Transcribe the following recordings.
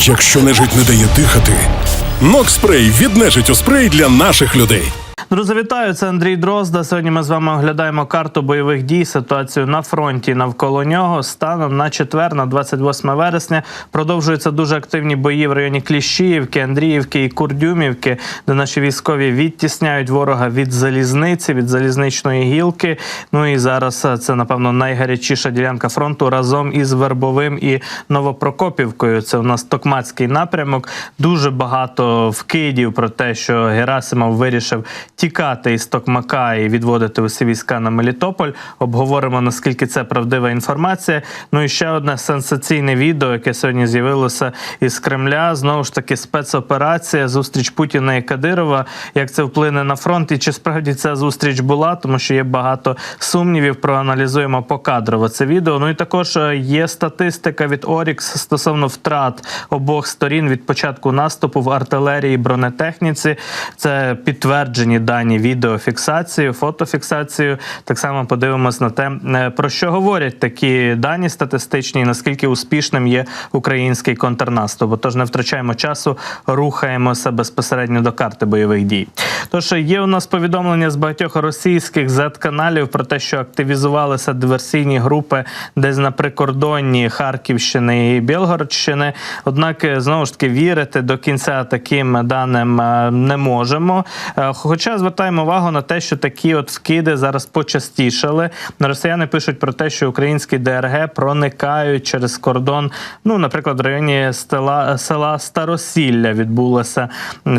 Якщо нежить не дає дихати, Нокспрей від у спрей для наших людей. Друзі, вітаю! Це Андрій Дрозда. Сьогодні ми з вами оглядаємо карту бойових дій, ситуацію на фронті навколо нього. Станом на четвер, на 28 вересня, продовжуються дуже активні бої в районі Кліщіївки, Андріївки і Курдюмівки, де наші військові відтісняють ворога від залізниці, від залізничної гілки. Ну і зараз е, це напевно найгарячіша ділянка фронту разом із Вербовим і Новопрокопівкою. Це у нас Токмацький напрямок. Дуже багато вкидів про те, що Герасимов вирішив тікати із Токмака і відводити усі війська на Мелітополь. Обговоримо наскільки це правдива інформація. Ну і ще одне сенсаційне відео, яке сьогодні з'явилося із Кремля. Знову ж таки, спецоперація, зустріч Путіна і Кадирова. Як це вплине на фронт? І чи справді ця зустріч була? Тому що є багато сумнівів. Проаналізуємо покадрово це відео. Ну і також е, є статистика від Орікс стосовно втрат обох сторін від початку наступу в артилерії і бронетехніці. Це підтверджені дані відеофіксацією, фотофіксацією. Так само подивимось на те, е, про що говорять такі дані статистичні, і наскільки успішним є український контрнаступ. Отож, не втрачаємо часу, рухаємося безпосередньо до карти бойових дій. Тож є у нас повідомлення з багатьох російських Z-каналів про те, що активізувалися диверсійні групи десь на прикордонні Харківщини і Білгородщини. Однак е, знову ж таки вірити до кінця таким даним е, не можемо. Е, Звертаємо увагу на те, що такі от вкиди зараз почастішали. Росіяни пишуть про те, що українські ДРГ проникають через кордон. Ну, наприклад, в районі стела, села Старосілля відбулося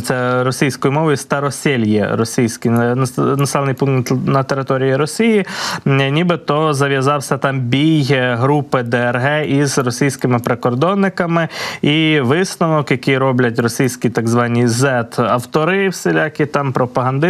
це російською мовою Старосельє, російський на- нас- населений пункт на території Росії. Нібито зав'язався там бій групи ДРГ із російськими прикордонниками. І висновок, який роблять російські так звані Z-автори, всілякі там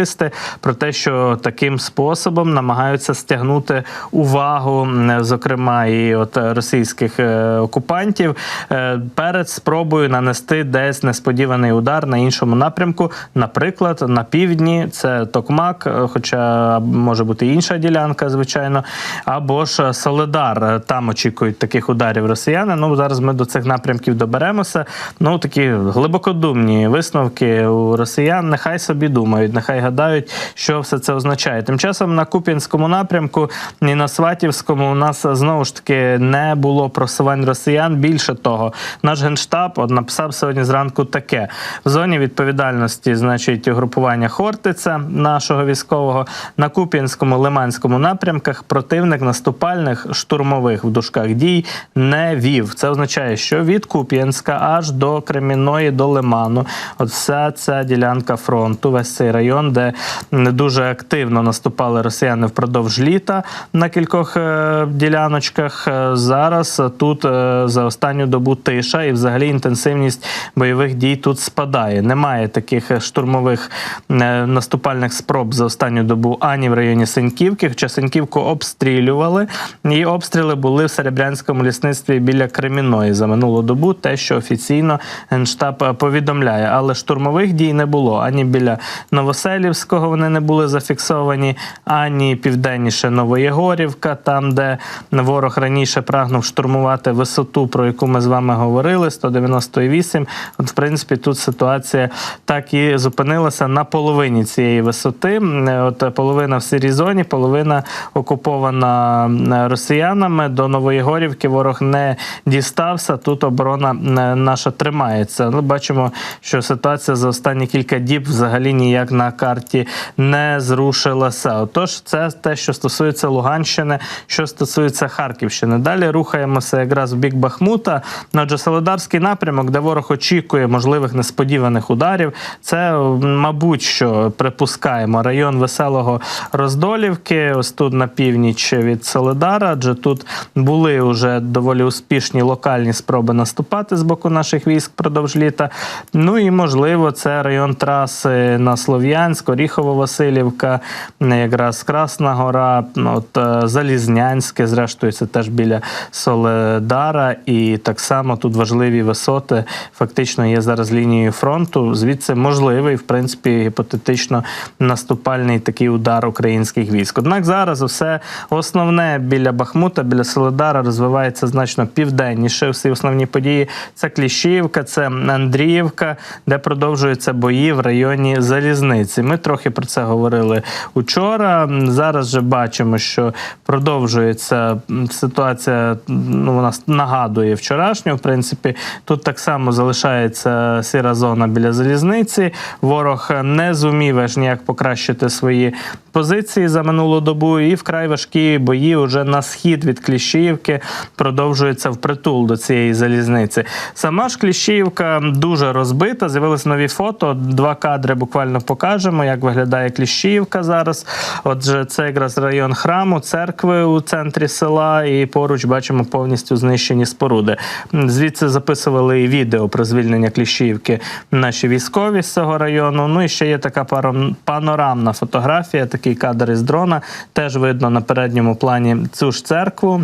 пропагандисти, про те, що таким способом намагаються стягнути увагу, зокрема, і от російських е, окупантів е, перед спробою нанести десь несподіваний удар на іншому напрямку, наприклад, на півдні це Токмак, е, хоча може бути інша ділянка, звичайно, або ж Соледар. Там очікують таких ударів росіяни. Ну зараз ми до цих напрямків доберемося. Ну такі глибокодумні висновки у росіян. Нехай собі думають, нехай гадають, що все це означає. Тим часом на Куп'янському напрямку і на Сватівському у нас знову ж таки не було просувань росіян. Більше того, наш генштаб написав сьогодні зранку таке: в зоні відповідальності, значить, угрупування Хортиця нашого військового на Куп'янському Лиманському напрямках противник наступальних штурмових в дужках дій не вів. Це означає, що від Куп'янська аж до Кремінної до Лиману, от вся ця ділянка фронту, весь цей район, де дуже активно наступали росіяни впродовж літа на кількох е, діляночках. Е, Зараз тут е, за останню добу тиша і взагалі інтенсивність бойових дій тут спадає. Немає таких штурмових наступальних спроб за останню добу ані в районі Сеньківки, хоча Сеньківку обстрілювали, і обстріли були в Серебрянському лісництві біля Креміної за минулу добу. Те, що офіційно генштаб повідомляє, але штурмових дій не було ані біля Новоселівського. Вони не були зафіксовані, ані південніше Новоєгорівка, там де ворог раніше прагнув штурмувати висоту, про яку ми з вами говорили, 198. От, в принципі, тут ситуація так і зупинилася на половині цієї висоти. От половина в сірій зоні, половина окупована росіянами. До Новоєгорівки ворог не дістався. Тут оборона наша тримається. Ну, бачимо, що ситуація за останні кілька діб взагалі ніяк на карті не зрушилася. Отож, це те, що стосується Луганщини, що стосується Харківщини. Далі рухаємося якраз в бік Бахмута. На Солидарський напрямок, де ворог очікує можливих несподіваних ударів. Це, мабуть, що припускаємо район веселого Роздолівки, ось тут на північ від Солидара, адже тут були вже доволі успішні локальні спроби наступати з боку наших військ продовж літа. Ну і можливо, це район траси на Слов'янськ. Лисичанськ, Оріхово-Василівка, якраз Красна Гора, ну, от е, Залізнянське, зрештою, це теж біля Соледара. І так само тут важливі висоти фактично є зараз лінією фронту. Звідси можливий, в принципі, гіпотетично наступальний такий удар українських військ. Однак зараз все основне біля Бахмута, біля Соледара розвивається значно південніше. Всі основні події це Кліщівка, це Андріївка, де продовжуються бої в районі залізниці. Ми трохи про це говорили учора. Зараз же бачимо, що продовжується ситуація. Ну вона нагадує вчорашню. В принципі, тут так само залишається сіра зона біля залізниці. Ворог не зумів аж ніяк покращити свої позиції за минулу добу, і вкрай важкі бої вже на схід від Кліщіївки продовжуються впритул до цієї залізниці. Сама ж Кліщіївка дуже розбита. З'явились нові фото. Два кадри буквально покажемо, як виглядає Кліщіївка зараз. Отже, це якраз район храму, церкви у центрі села, і поруч бачимо повністю знищені споруди. Звідси записували і відео про звільнення Кліщіївки наші військові з цього району. Ну і ще є така панорамна фотографія, такий кадр із дрона. Теж видно на передньому плані цю ж церкву.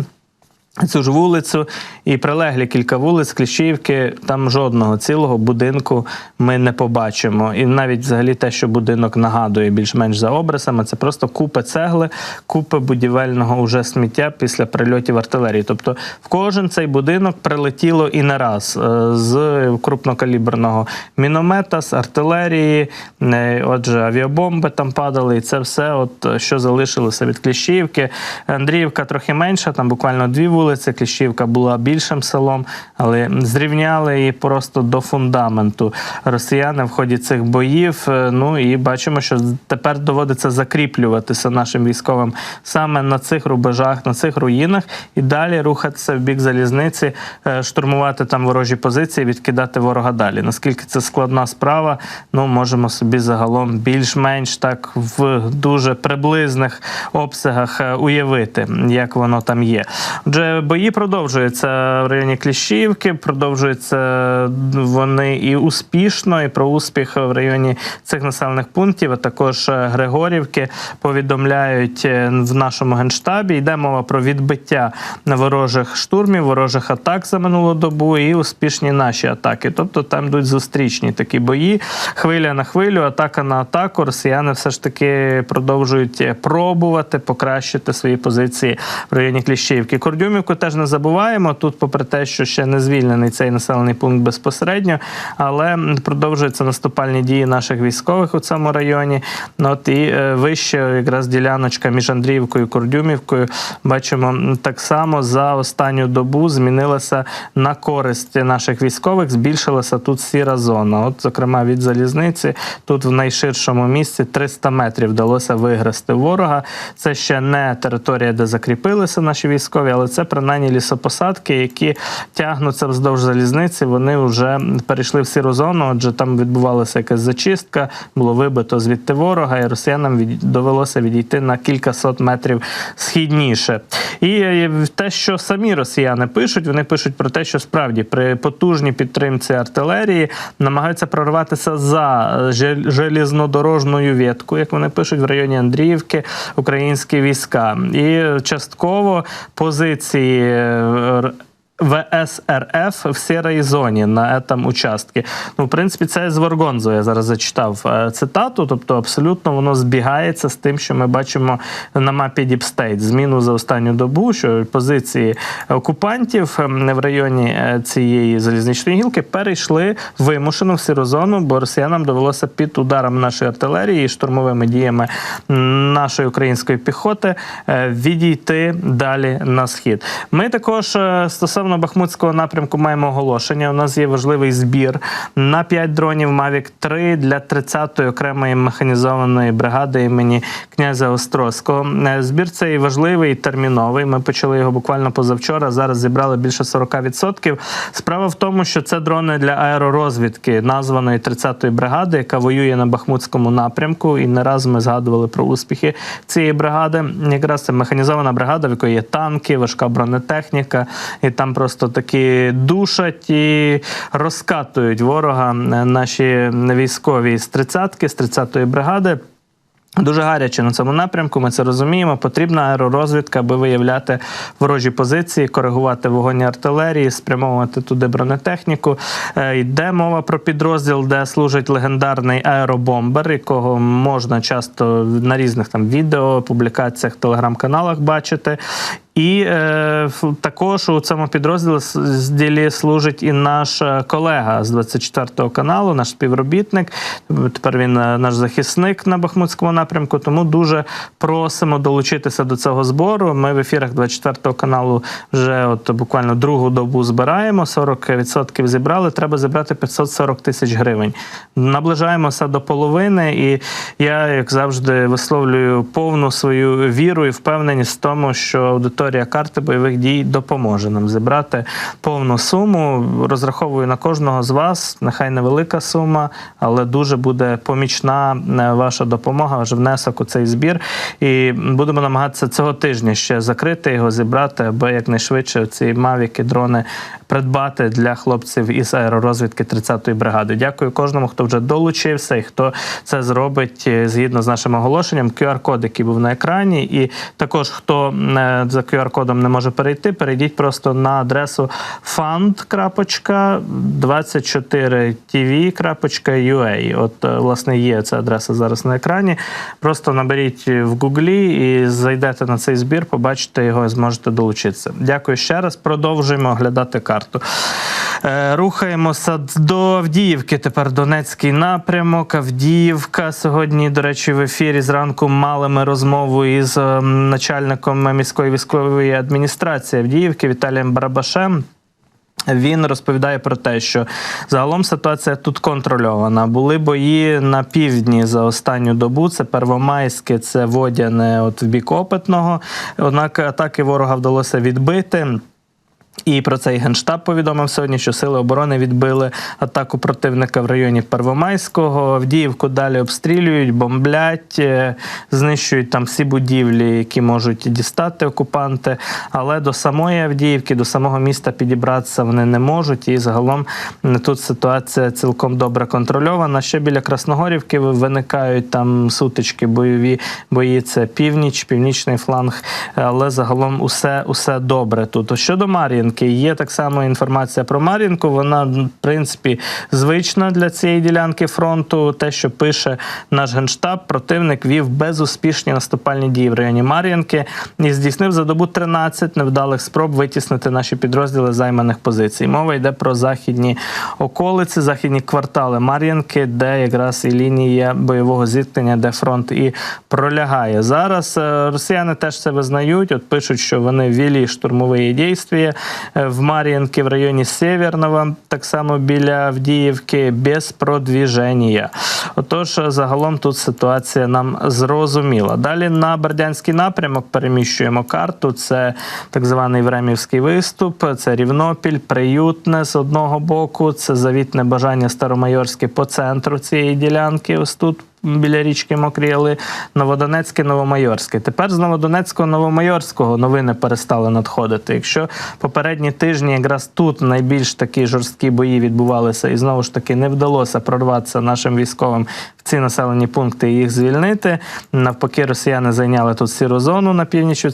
Цю ж вулицю і прилеглі кілька вулиць Кліщівки. Там жодного цілого будинку ми не побачимо. І навіть взагалі те, що будинок нагадує більш-менш за образами, це просто купи цегли, купи будівельного уже сміття після прильотів артилерії. Тобто в кожен цей будинок прилетіло і не раз е, з крупнокаліберного міномета, з артилерії. е, Отже, авіабомби там падали, і це все, от що залишилося від Кліщівки. Андріївка трохи менша, там буквально дві вулиці. Кліщівка була більшим селом, але зрівняли її просто до фундаменту. Росіяни в ході цих боїв. е, Ну і бачимо, що тепер доводиться закріплюватися нашим військовим саме на цих рубежах, на цих руїнах, і далі рухатися в бік залізниці, е, штурмувати там ворожі позиції, відкидати ворога далі. Наскільки це складна справа, ну можемо собі загалом більш-менш так в дуже приблизних обсягах е, уявити, як воно там є. Отже, бої продовжуються в районі Кліщівки, продовжуються вони і успішно, і про успіх в районі цих населених пунктів, а також е, Григорівки повідомляють е, в нашому генштабі. Йде мова про відбиття ворожих штурмів, ворожих атак за минулу добу і успішні наші атаки. Тобто там йдуть зустрічні такі бої, хвиля на хвилю, атака на атаку. Росіяни все ж таки продовжують е, пробувати покращити свої позиції в районі Кліщівки. Кордюмівку теж не забуваємо. Тут, попри те, що ще не звільнений цей населений пункт безпосередньо, але продовжуються наступальні дії наших військових у цьому районі. Ну, От і е, вище якраз діляночка між Андріївкою і Кордюмівкою. Бачимо так само за останню добу змінилася на користь наших військових. Збільшилася тут сіра зона. От, зокрема, від залізниці тут в найширшому місці 300 метрів вдалося вигрести ворога. Це ще не територія, де закріпилися наші військові, але це принаймні лісопосадки, які тягнуться вздовж залізниці. Вони вже перейшли в сіру зону. Отже, там відбувалася якась зачистка, було вибито звідти ворога, і росіянам довелося відійти на кількасот метрів східніше. І те, що самі росіяни пишуть, вони пишуть про те, що справді при потужній підтримці артилерії намагаються прорватися за е, жел- як вони пишуть в районі Андріївки, українські війська. І частково позиції. Е, р- ВСРФ в сірій зоні на этом участку. Ну, в принципі, це з Воргонзо я зараз зачитав е, цитату. Тобто, абсолютно воно збігається з тим, що ми бачимо на мапі State. Зміну за останню добу, що позиції окупантів ем, в районі е, цієї залізничної гілки перейшли вимушено в сіру зону, бо росіянам довелося під ударом нашої артилерії і штурмовими діями нашої української піхоти е, відійти далі на схід. Ми також е, стосовно Бахмутського напрямку маємо оголошення. У нас є важливий збір на 5 дронів Mavic 3 для 30-ї окремої механізованої бригади імені князя Острозького. Е, Збір цей важливий і терміновий. Ми почали його буквально позавчора. Зараз зібрали більше 40%. Справа в тому, що це дрони для аеророзвідки названої 30-ї бригади, яка воює на Бахмутському напрямку. І не раз ми згадували про успіхи цієї бригади. Якраз це механізована бригада, в якої є танки, важка бронетехніка, і там просто такі душать і розкатують ворога е, наші військові з 30-ки, з 30-ї бригади. Дуже гаряче на цьому напрямку. Ми це розуміємо. Потрібна аеророзвідка, аби виявляти ворожі позиції, коригувати вогонь артилерії, спрямовувати туди бронетехніку. Е, Йде мова про підрозділ, де служить легендарний аеробомбер, якого можна часто на різних там відео, публікаціях, телеграм-каналах бачити. І е, також у цьому підрозділі служить і наш е, колега з 24 каналу, наш співробітник. Тепер він е, наш захисник на Бахмутському напрямку. Тому дуже просимо долучитися до цього збору. Ми в ефірах 24-го каналу вже от буквально другу добу збираємо. 40% зібрали. Треба зібрати 540 тисяч гривень. Наближаємося до половини, і я, як завжди, висловлюю повну свою віру і впевненість в тому, що аудиторія карти бойових дій допоможе нам зібрати повну суму. Розраховую на кожного з вас. Нехай невелика сума, але дуже буде помічна е, ваша допомога, ваш внесок у цей збір. І будемо намагатися цього тижня ще закрити його, зібрати, аби якнайшвидше ці мавіки, дрони придбати для хлопців із аеророзвідки 30-ї бригади. Дякую кожному, хто вже долучився і хто це зробить е, згідно з нашим оголошенням. QR-код, який був на екрані, і також хто е, за QR-кодом не може перейти, перейдіть просто на адресу fund.24tv.ua. От е, власне є ця адреса зараз на екрані. Просто наберіть в Гуглі і зайдете на цей збір, побачите його і зможете долучитися. Дякую ще раз. Продовжуємо оглядати карту. Е, Рухаємося до Авдіївки. Тепер Донецький напрямок. Авдіївка. Сьогодні, до речі, в ефірі зранку мали ми розмову із е, начальником міської військової адміністрації Авдіївки Віталієм Барабашем. Він розповідає про те, що загалом ситуація тут контрольована. Були бої на півдні за останню добу. Це Первомайське, це Водяне, от в бік Опитного. Однак атаки ворога вдалося відбити. І про це і генштаб повідомив сьогодні, що сили оборони відбили атаку противника в районі Первомайського. Авдіївку далі обстрілюють, бомблять, е, знищують там всі будівлі, які можуть дістати окупанти. Але до самої Авдіївки, до самого міста підібратися вони не можуть. І загалом тут ситуація цілком добре контрольована. Ще біля Красногорівки виникають там сутички, бойові бої. Це північ, північний фланг. Але загалом усе, усе добре тут. Щодо Мар'їнки, є так само інформація про Мар'їнку. Вона, в принципі, звична для цієї ділянки фронту. Те, що пише наш генштаб, противник вів безуспішні наступальні дії в районі Мар'їнки і здійснив за добу 13 невдалих спроб витіснити наші підрозділи займаних позицій. Мова йде про західні околиці, західні квартали Мар'їнки, де якраз і лінія бойового зіткнення, де фронт і пролягає. Зараз е, росіяни теж це визнають. От пишуть, що вони ввели штурмові дійства в Мар'їнки в районі Северного, так само біля Авдіївки, без продвіження. Отож, е, загалом тут ситуація нам зрозуміла. Далі на Бердянський напрямок переміщуємо карту. Це так званий Времівський виступ, це Рівнопіль, Приютне з одного боку, це завітне бажання Старомайорське по центру цієї ділянки. Ось тут. Біля річки Мокріли, Новодонецьке, Новомайорське. Тепер з Новодонецького, Новомайорського новини перестали надходити. Якщо попередні тижні якраз тут найбільш такі жорсткі бої відбувалися, і знову ж таки не вдалося прорватися нашим військовим в ці населені пункти і їх звільнити. Навпаки, росіяни зайняли тут сіру зону на північ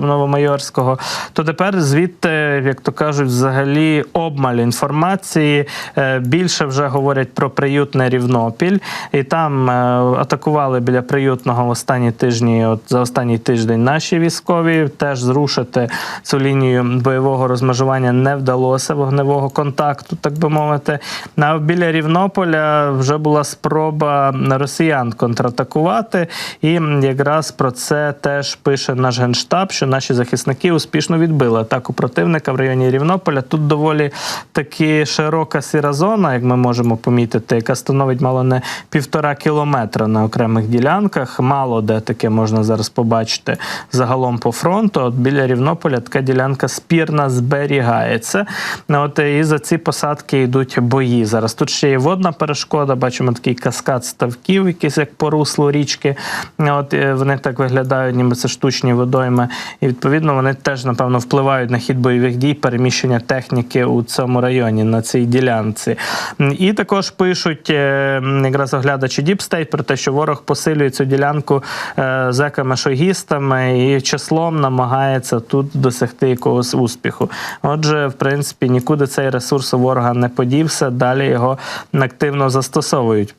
Новомайорського. То тепер звідти, як то кажуть, взагалі обмаль інформації. Е, Більше вже говорять про приютне Рівнопіль, і там е, атакували біля приютного в останні тижні. От за останній тиждень наші військові теж зрушити цю лінію бойового розмежування не вдалося вогневого контакту, так би мовити. А біля Рівнополя вже була спроба росіян контратакувати, і якраз про це теж пише наш генштаб, що наші захисники успішно відбили атаку противника в районі Рівнополя. Тут доволі таки широка сіра зона, як ми можемо помітити, яка становить мало не півтора кілометра кілометра на окремих ділянках. Мало де таке можна зараз побачити загалом по фронту. От біля Рівнополя така ділянка спірна зберігається. Ну, От і за ці посадки йдуть бої. Зараз тут ще є водна перешкода. Бачимо такий каскад ставків, якийсь як по руслу річки. От е, вони так виглядають, ніби це штучні водойми. І відповідно вони теж напевно впливають на хід бойових дій, переміщення техніки у цьому районі на цій ділянці. І також пишуть е, якраз оглядачі Deep про те, що ворог посилює цю ділянку е, зеками шойгістами і числом намагається тут досягти якогось успіху. Отже, в принципі, нікуди цей ресурс у ворога не подівся. Далі його активно застосовують.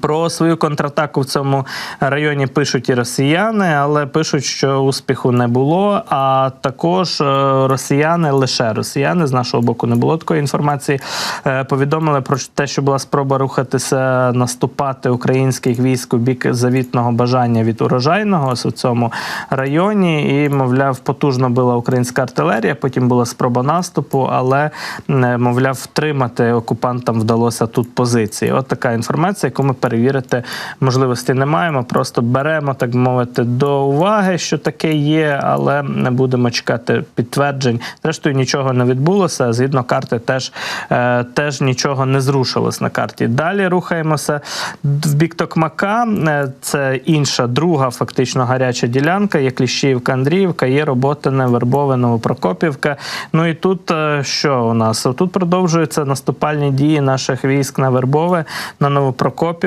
Про свою контратаку в цьому районі пишуть і росіяни, але пишуть, що успіху не було. А також е, росіяни, лише росіяни з нашого боку не було такої інформації. е, Повідомили про те, що була спроба рухатися, наступати українських військ у бік завітного бажання від урожайного у цьому районі. І, мовляв, потужно била українська артилерія. Потім була спроба наступу, але мовляв, втримати окупантам вдалося тут позиції. От така інформація, яку ми перевірити можливості не маємо. Просто беремо, так мовити, до уваги, що таке є, але не будемо чекати підтверджень. Зрештою, нічого не відбулося. Згідно карти, теж, е, теж нічого не зрушилось на карті. Далі рухаємося в бік Токмака. Е, Це інша, друга фактично гаряча ділянка. Є Кліщіївка, Андріївка, є Роботине, Вербове, Новопрокопівка. Ну і тут е, що у нас? Тут продовжуються наступальні дії наших військ на Вербове, на Новопрокопівку.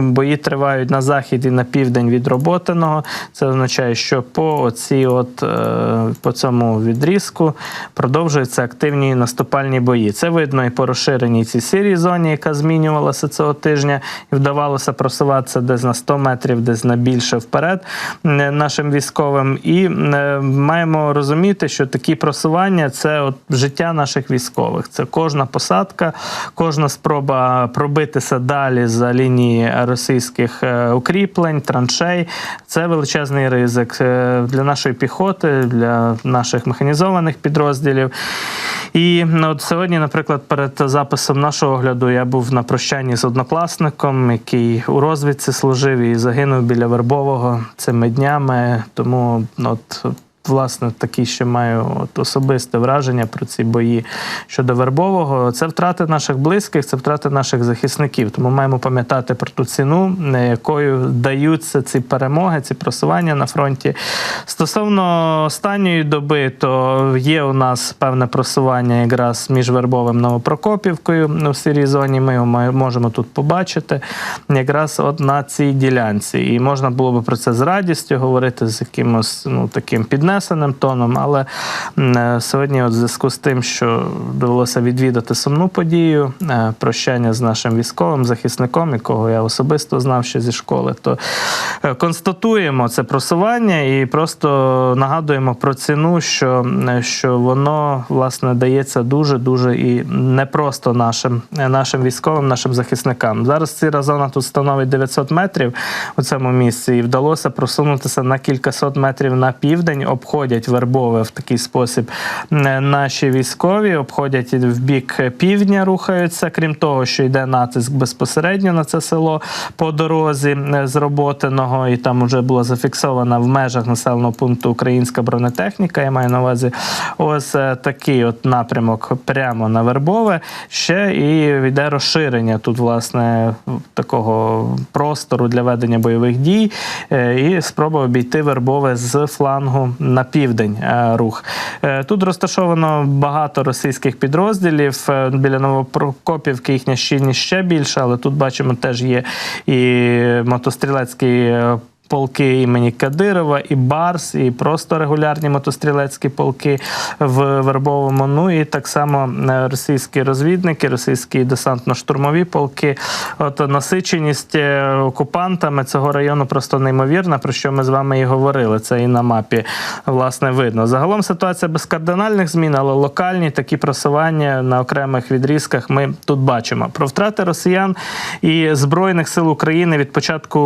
Бої тривають на захід і на південь від Роботиного. Це означає, що по оці от е, по цьому відрізку продовжуються активні наступальні бої. Це видно і по розширеній цій сірій зоні, яка змінювалася цього тижня, і вдавалося просуватися десь на 100 метрів, десь на більше вперед е, нашим військовим. І е, маємо розуміти, що такі просування це от життя наших військових. Це кожна посадка, кожна спроба пробитися далі за лінії російських е, укріплень, траншей. Це величезний ризик е, для нашої піхоти, для наших механізованих підрозділів. І ну, от сьогодні, наприклад, перед записом нашого огляду я був на прощанні з однокласником, який у розвідці служив і загинув біля Вербового цими днями. Тому ну, от. Власне, такі ще маю от особисте враження про ці бої щодо Вербового. Це втрати наших близьких, це втрати наших захисників. Тому маємо пам'ятати про ту ціну, якою даються ці перемоги, ці просування на фронті. Стосовно останньої доби, то є у нас певне просування якраз між Вербовим Новопрокопівкою у сірій зоні. Ми його можемо тут побачити, якраз от на цій ділянці. І можна було би про це з радістю говорити, з якимось ну таким піднесеним тоном. Але е, сьогодні, от в зв'язку з тим, що довелося відвідати сумну подію, е, прощання з нашим військовим захисником, якого я особисто знав ще зі школи, то е, констатуємо це просування і просто нагадуємо про ціну, що, що воно власне дається дуже дуже і непросто нашим, нашим військовим, нашим захисникам. Зараз ціра зона тут становить 900 метрів у цьому місці, і вдалося просунутися на кількасот метрів на південь. Обходять Вербове в такий спосіб е, наші військові, обходять в бік півдня, рухаються. Крім того, що йде натиск безпосередньо на це село по дорозі е, з Роботиного, і там вже була зафіксована в межах населеного пункту українська бронетехніка. Я маю на увазі ось е, такий от напрямок прямо на Вербове. Ще і йде розширення тут, власне, такого простору для ведення бойових дій, і спроба обійти Вербове з флангу на південь е, рух. Е, Тут розташовано багато російських підрозділів. Е, Біля Новопрокопівки їхня щільність ще більша, але тут бачимо теж є і мотострілецький. Е, Полки імені Кадирова, і Барс, і просто регулярні мотострілецькі полки в Вербовому. Ну і так само е, російські розвідники, російські десантно-штурмові полки. От насиченість е, окупантами цього району просто неймовірна, про що ми з вами і говорили. Це і на мапі власне видно. Загалом ситуація без кардинальних змін, але локальні такі просування на окремих відрізках ми тут бачимо. Про втрати росіян і збройних сил України від початку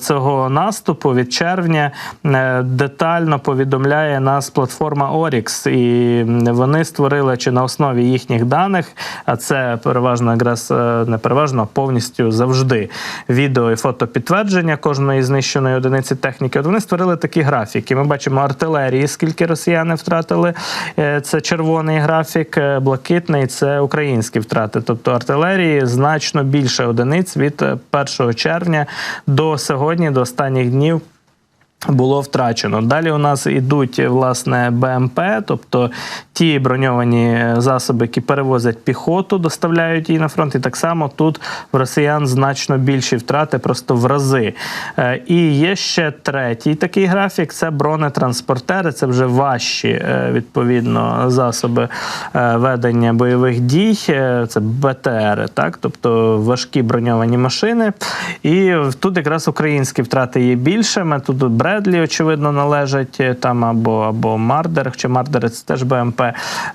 цього наступу від червня е, детально повідомляє нас платформа Orix. І вони створили чи на основі їхніх даних, а це переважно якраз е, не переважно, повністю завжди відео і фото підтвердження кожної знищеної одиниці техніки. От вони створили такі графіки. Ми бачимо артилерії, скільки росіяни втратили. Е, Це червоний графік, блакитний це українські втрати. Тобто артилерії значно більше одиниць від е, 1 червня до сьогодні, до останніх днів. Було втрачено. Далі у нас ідуть власне БМП, тобто ті броньовані засоби, які перевозять піхоту, доставляють її на фронт. І так само тут в росіян значно більші втрати, просто в рази. Е, І є ще третій такий графік: це бронетранспортери. Це вже важчі е, відповідно засоби е, ведення бойових дій. Е, Це БТРи, так, тобто важкі броньовані машини. І тут якраз українські втрати є більшими. Тут Бредлі, очевидно, належать е, там або, або Мардер, чи Мардер це теж БМП.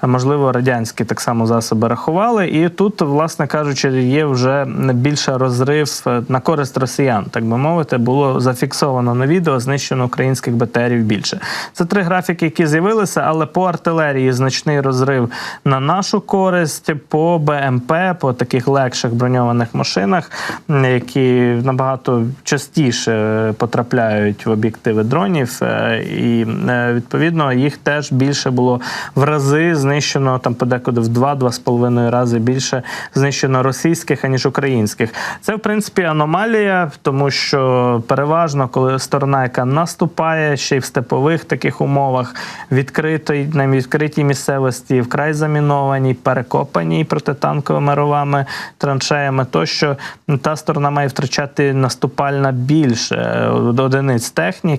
Можливо, радянські так само засоби рахували. І тут, власне кажучи, є вже більше розрив е, на користь росіян, так би мовити, було зафіксовано на відео, знищено українських БТРів більше. Це три графіки, які з'явилися, але по артилерії значний розрив на нашу користь, по БМП, по таких легших броньованих машинах, які набагато частіше потрапляють в об'єктиви дронів, е, і е, відповідно їх теж більше було в рази знищено там подекуди в 2-2,5 рази більше знищено російських аніж українських. Це в принципі аномалія, тому що переважно, коли сторона, яка наступає ще й в степових таких умовах, відкритій на відкритій місцевості, вкрай замінованій, перекопаній протитанковими ровами, траншеями, тощо та сторона має втрачати наступальна більше е, одиниць техніки,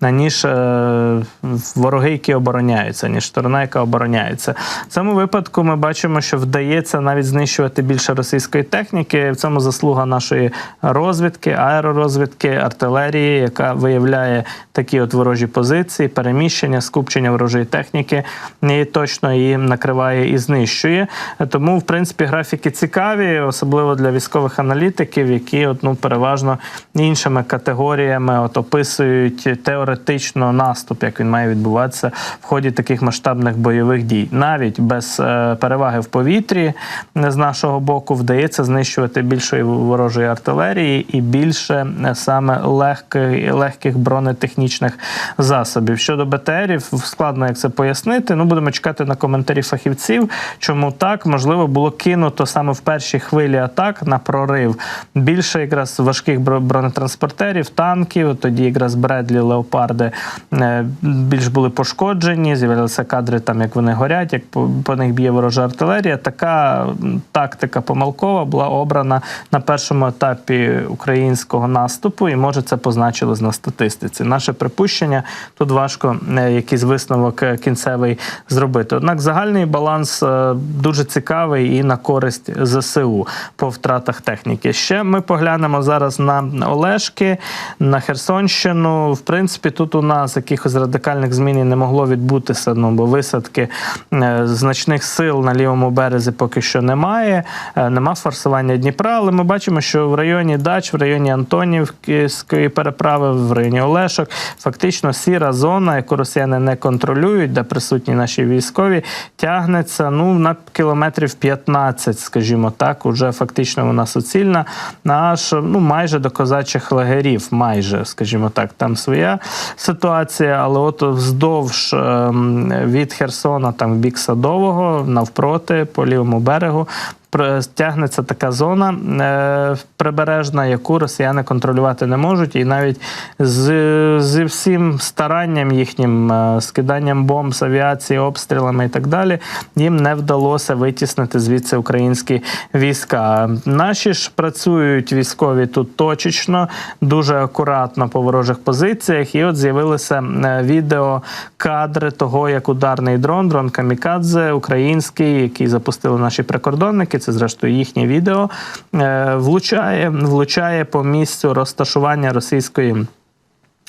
ніж е, вороги, які обороняються, ніж сторона, яка обороняється. В цьому випадку ми бачимо, що вдається навіть знищувати більше російської техніки. В цьому заслуга нашої розвідки, аеророзвідки, артилерії, яка виявляє такі от ворожі позиції, переміщення, скупчення ворожої техніки, і точно її накриває і знищує. Тому, в принципі, графіки цікаві, особливо для військових аналітиків, які от, ну, переважно іншими категоріями от, описують теоретично наступ, як він має відбуватися в ході таких масштабних бойових дій. Навіть без е, переваги в повітрі е, з нашого боку вдається знищувати більшої ворожої артилерії і більше е, саме легких, легких бронетехнічних засобів. Щодо БТРів, складно як це пояснити. Ну будемо чекати на коментарі фахівців. Чому так можливо було кинуто саме в першій хвилі атак на прорив більше якраз важких бронетранспортерів, танків. Тоді якраз Бредлі, Леопарди е, більш були пошкоджені. З'явилися кадри там, як вони горять, як по, них б'є ворожа артилерія. Така тактика помилкова була обрана на першому етапі українського наступу, і може це позначилось на статистиці. Наше припущення тут важко е, якийсь висновок е, кінцевий зробити. Однак загальний баланс дуже цікавий і на користь ЗСУ по втратах техніки. Ще ми поглянемо зараз на Олешки, на Херсонщину. В принципі, тут у нас якихось радикальних змін не могло відбутися, ну бо висадки е, значних сил на лівому березі поки що немає. Е, Нема форсування Дніпра, але ми бачимо, що в районі Дач, в районі Антонівської переправи, в районі Олешок, фактично сіра зона, яку росіяни не контролюють, де присутні наші військові, тягнеться ну на кілометрів 15, скажімо так. Уже фактично вона суцільна, аж ну майже до козачих лагерів, майже, скажімо так, там своя ситуація, але от вздовж ем, від Херсона, там в бік Садового, навпроти, по лівому берегу. Тягнеться така зона е, прибережна, яку росіяни контролювати не можуть, і навіть з, зі всім старанням їхнім, е, скиданням бомб з авіації, обстрілами і так далі, їм не вдалося витіснити звідси українські війська. Наші ж працюють військові тут точечно, дуже акуратно по ворожих позиціях. І от з'явилися е, відео кадри того, як ударний дрон, дрон Камікадзе, український, який запустили наші прикордонники. Це зрештою їхнє відео. е, Влучає, влучає по місцю розташування російської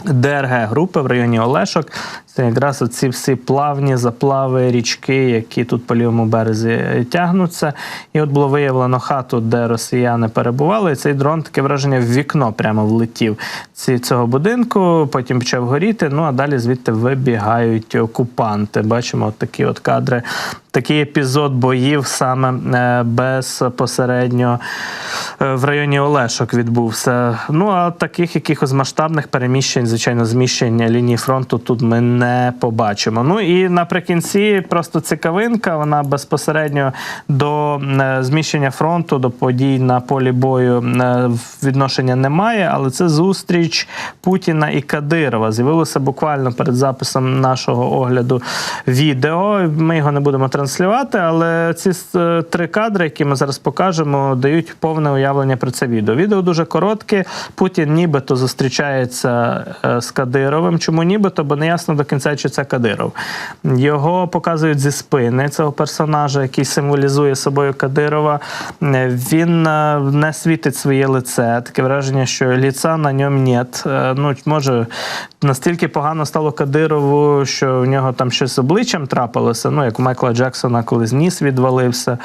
ДРГ групи в районі Олешок. Це якраз оці всі плавні заплави річки, які тут по лівому березі тягнуться. І от було виявлено хату, де росіяни перебували. І цей дрон таке враження в вікно прямо влетів ці, цього будинку. Потім почав горіти. Ну а далі звідти вибігають окупанти. Бачимо от такі от кадри. Такий епізод боїв саме е, безпосередньо е, в районі Олешок відбувся. Ну а таких якихось масштабних переміщень, звичайно, зміщення лінії фронту тут ми не побачимо. Ну і наприкінці просто цікавинка. Вона безпосередньо до е, зміщення фронту, до подій на полі бою відношення немає. Але це зустріч Путіна і Кадирова. З'явилося буквально перед записом нашого огляду відео. Ми його не будемо транслювати, але ці е, три кадри, які ми зараз покажемо, дають повне уявлення про це відео. Відео дуже коротке. Путін нібито зустрічається е, з Кадировим. Чому нібито? Бо не ясно до кінця, чи це Кадиров. Його показують зі спини цього персонажа, який символізує собою Кадирова. Е, Він не світить своє лице. Таке враження, що ліца на ньому нет. Ну, може, настільки погано стало Кадирову, що в нього там щось з обличчям трапилося. Ну, як у Майкла Джексона, коли ніс відвалився.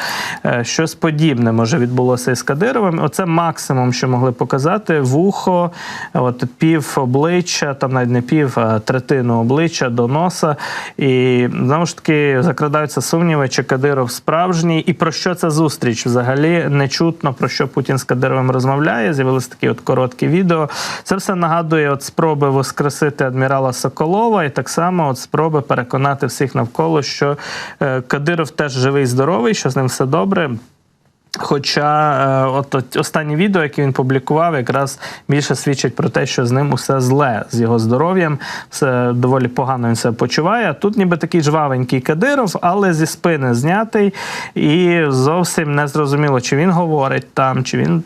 Е, Щось подібне може відбулося із Кадировим. Оце максимум, що могли показати. Вухо, от пів обличчя, там навіть не пів, а третину обличчя до носа. І знову ж таки закрадаються сумніви, чи Кадиров справжній, і про що ця зустріч взагалі не чутно, про що Путін з Кадировим розмовляє. З'явилися такі от короткі відео. Це все нагадує от спроби воскресити адмірала Соколова, і так само от спроби переконати всіх навколо, що е, Кадиров теж живий, здоровий, що з ним все добре. Хоча е, от, останнє відео, яке він публікував, якраз більше свідчить про те, що з ним усе зле з його здоров'ям, все доволі погано він себе почуває. Тут ніби такий жвавенький Кадиров, але зі спини знятий, і зовсім не зрозуміло, чи він говорить там, чи він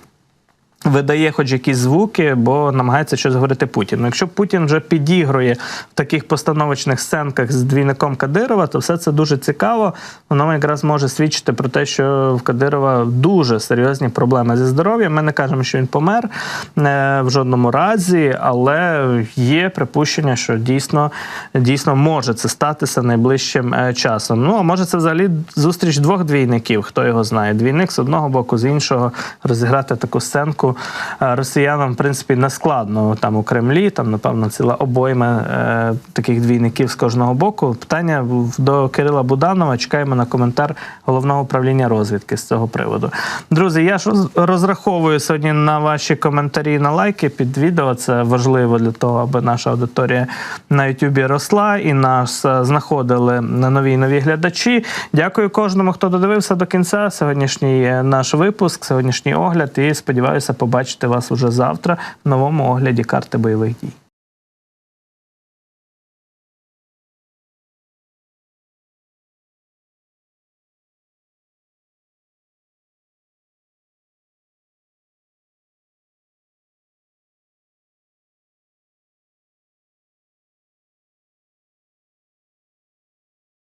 видає хоч якісь звуки, бо намагається щось говорити Путін. Ну, якщо Путін вже підігрує в таких постановочних сценках з двійником Кадирова, то все це дуже цікаво. Воно якраз може свідчити про те, що в Кадирова дуже серйозні проблеми зі здоров'ям. Ми не кажемо, що він помер е, в жодному разі, але є припущення, що дійсно, дійсно може це статися найближчим е, часом. Ну а може це взагалі зустріч двох двійників, хто його знає. Двійник з одного боку, з іншого розіграти таку сценку е, росіянам, в принципі, не складно там у Кремлі. Там, напевно, ціла обойма е, таких двійників з кожного боку. Питання до Кирила Буданова. Чекаємо на коментар головного управління розвідки з цього приводу. Друзі, я ж розраховую сьогодні на ваші коментарі на лайки під відео. Це важливо для того, аби наша аудиторія на Ютубі росла і нас е, знаходили на нові і нові глядачі. Дякую кожному, хто додивився до кінця. Сьогоднішній е, наш випуск, сьогоднішній огляд. І сподіваюся побачити вас уже завтра в новому огляді карти бойових дій.